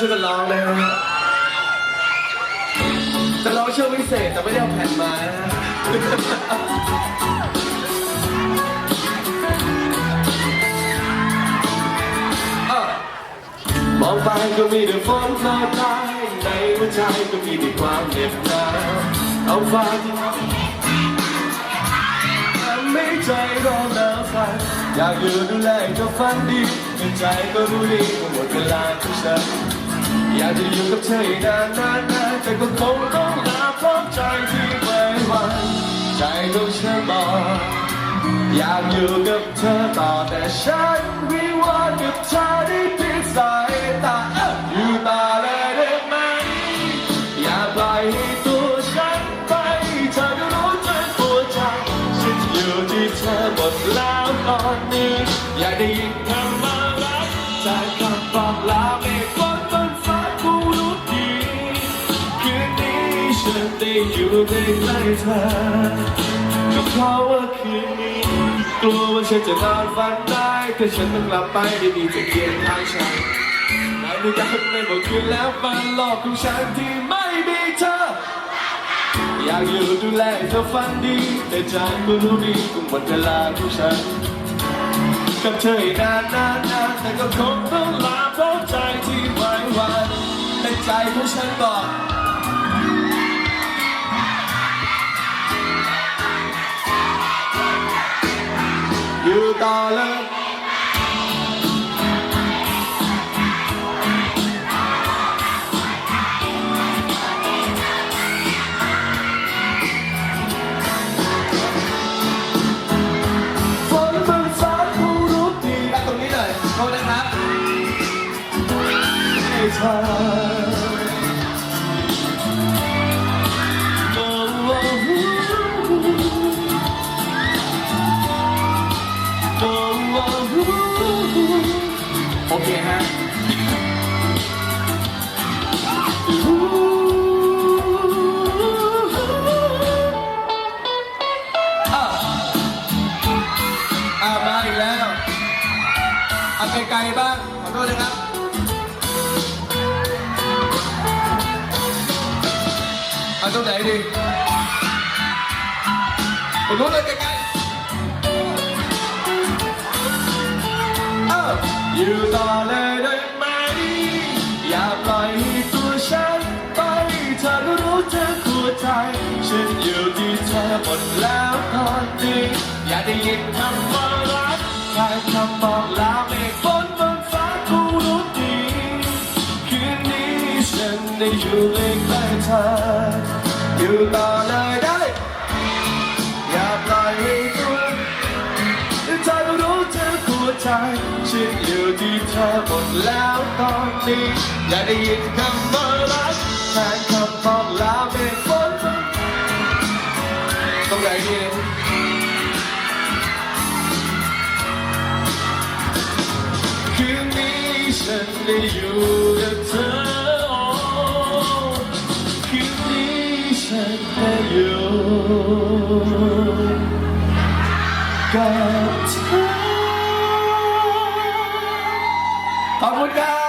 ช่วยกันร้องนะฮะจะร้องเชื่อพิเศษแต่ไม่ได้เอาแผ่นมานะฮะมองไปก็มีแต่ฝนโปรยปลายในหัวใจก็มีแต่ความเหน็บหนาวเอาฟ้าที่ทำให้ใจร้อนแล้วฟันอยากอยู่ดูแลเธอฝันดีแต่ใจก็รู้ดีว่าหมดเวลาของฉัน อยากจะอยู่กับเธออีกนานนานนานแต่ก็คงต้องลาเพราะใจที่ไม่ไหวใจของฉันบอกอยากอยู่กับเธอต่อแต่ฉันวิวาทกับเธอได้เพียงสายตาอยู่ต่อเลยได้ไหมอย่าปล่อยให้ตัวฉันไปเธอก็รู้จตัวดใจฉันอยู่ที่เธอหมดแล้วตอนนี้อยากได้ยินคำว่ ได้อยู่ใกล้ๆเธอก็เพราะว่าคืนนี้กลัวว่าฉันจะนอนฝันได้ถ้าฉันต้องกลับไปได้มีแต่เพียงทางฉันในมือกันในหมดคืนแล้วมันหลอกของฉันที่ไม่มีเธออยากอยู่ดูแลเธอฝันดี แต่ใจก็รู้ดีก็หมดเวลาของฉันกับเธออีกนานนานนานแต่ก็คงต้องลาเพราะใจที่ไม่หวั่นแต่ใจของฉันบอก ต่อเลยฝนบนฟ้าผู้รู้ดีอะตรงนี้เลยโทษนะครับให้เธอ เคฮะอะอามาอีกแล้วเอาไกลๆบ้าง ขอโทษนะครับ เอาตรงไหนดีตรงนู้นเลยไกลๆ อยู่ต่อเลยได้ไหม อย่าปล่อยให้ตัวฉันไป เธอก็รู้เธอหัวใจ ฉันอยู่ที่เธอหมดแล้วตอนนี้ อย่าได้ยินคำว่ารักแค่คำบอกลาเมฆฝนบนฟ้ากูรู้ดีคืนนี้ฉันได้อยู่ใกล้เธออยู่ต่อเลย เธอหมดแล้วตอนนี้อย่าได้ยินคำว่ารักแทนคำบอกลาเมฆฝนตรงไหนดีคืนนี้ฉันได้อยู่กับเธอคืนนี้ฉันได้อยู่กับเธอ Hamburger!